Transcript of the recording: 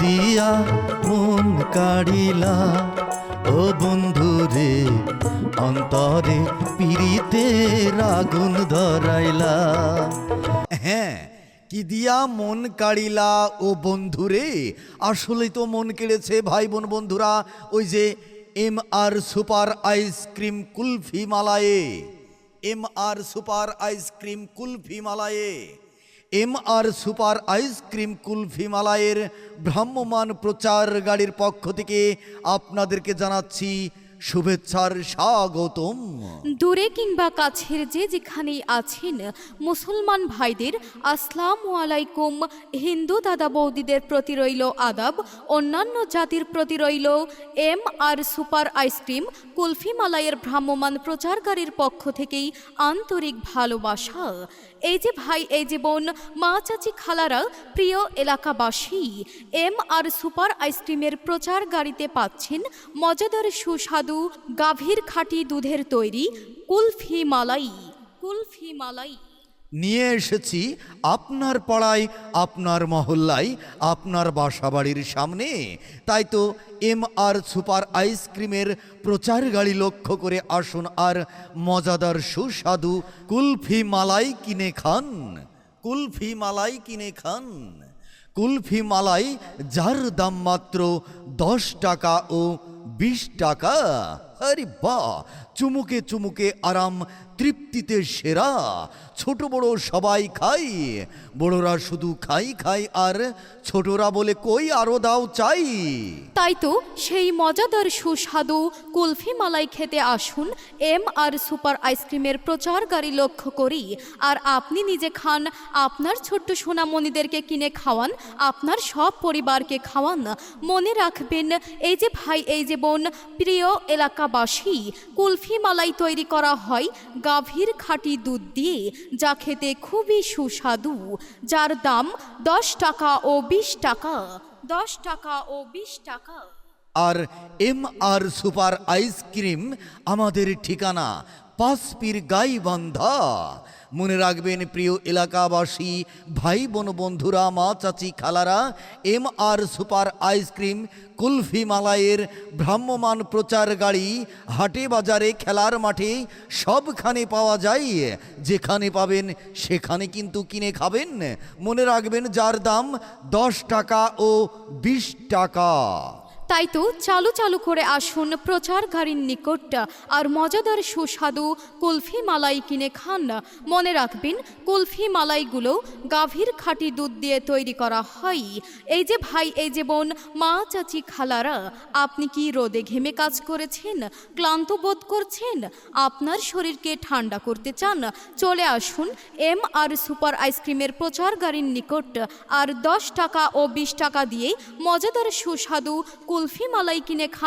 দিয়া মন কাড়িলা। ও বন্ধু রে, অন্তরে পিড়িতের আগুন ধরাইলা। হ্যাঁ কি দিয়া মন কাড়িলা, ও বন্ধুরে আসলেই তো মন কেড়েছে ভাই বোন বন্ধুরা, ওই যে M R super ice cream kulfi malai. M R super ice cream kulfi malai. M R super ice cream kulfi মালায়ের ভ্রাম্যমান প্রচার গাড়ির পক্ষ থেকে আপনাদেরকে জানাচ্ছি শুভেচ্ছার স্বাগতম। দূরে কিংবা কাছের যে যেখানেই আছেন, মুসলমান ভাইদের আসসালামু আলাইকুম। হিন্দু দাদা বৌদিদের প্রতি রইল আদাব, অন্যান্য জাতির প্রতি রইল M R super ice cream kulfi মালাইয়ের ভ্রাম্যমান প্রচারকারীর পক্ষ থেকেই আন্তরিক ভালোবাসা। এই যে ভাই, এই যে বোন, মা, চাচি, খালারা, প্রিয় এলাকাবাসী, এম আর সুপার আইসক্রিমের প্রচার গাড়িতে পাচ্ছেন মজাদার সুস্বাদু গাভীর খাঁটি দুধের তৈরি কুলফি মালাই কুলফি মালাই। নিয়ে এসেছি আপনার পাড়ায়, আপনার মহল্লায়, আপনার বাসাবাড়ির সামনে। তাই তো এম আর সুপার আইসক্রিমের প্রচার গাড়ি লক্ষ্য করে আসুন আর মজাদার সুস্বাদু কুলফি মালাই কিনে খান। কুলফি মালাই কিনে খান। কুলফি মালাই যার দাম মাত্র দশ টাকা ও বিশ টাকা। আরে বা, চুমুকে চুমুকে আরাম, তৃপ্তিতে সেরা। ছোট বড় সবাই খাই, বড়রা শুধু খাই খাই, আর ছোটরা বলে কই আরও দাও চাই। তাই তো সেই মজাদার সুস্বাদু কুলফি মালাই খেতে আসুন, এম আর সুপার আইসক্রিমের প্রচার গাড়ি লক্ষ্য করি। আর আপনি নিজে খান, আপনার ছোট্ট সোনামণিদেরকে কিনে খাওয়ান, আপনার সব পরিবারকে খাওয়ান। মনে রাখবেন, এই যে ভাই, এই যে বোন, প্রিয় এলাকাবাসী কুলফি মালাই তৈরি করা হয় গাভীর খাঁটি দুধ দিয়ে, যা খেতে খুবই সুস্বাদু, যার দাম দশ টাকা ও বিশ টাকা। দশ টাকা ও বিশ টাকা। আর M R super ice cream আমাদের ঠিকানা পাঁচপির গাইবান্ধা। মনে রাখবেন প্রিয় এলাকাবাসী ভাই বোন বন্ধুরা, মা, চাচি, খালারা M R super ice cream kulfi মালাইয়ের ভ্রাম্যমান প্রচার গাড়ি, হাটে বাজারে, খেলার মাঠে, সবখানে পাওয়া যায়। যেখানে পাবেন, সেখানে কিন্তু কিনে খাবেন। মনে রাখবেন যার দাম দশ টাকা ও বিশ টাকা। তাই তো চালু চালু করে আসুন প্রচার গাড়ির নিকট, আর মজাদার সুস্বাদু কুলফি মালাই কিনে খান। মনে রাখবেন, কুলফি মালাইগুলো গাভীর খাঁটি দুধ দিয়ে তৈরি করা হয়। এই যে ভাই, এই যে বোন, মা, চাচি, খালারা, আপনি কি রোদে ঘেমে কাজ করেছেন? ক্লান্ত বোধ করছেন? আপনার শরীরকে ঠান্ডা করতে চান? চলে আসুন এম আর সুপার আইসক্রিমের প্রচার গাড়ির নিকট, আর দশ টাকা ও বিশ টাকা দিয়ে মজাদার সুস্বাদু কুলফি মালাই কিনে খান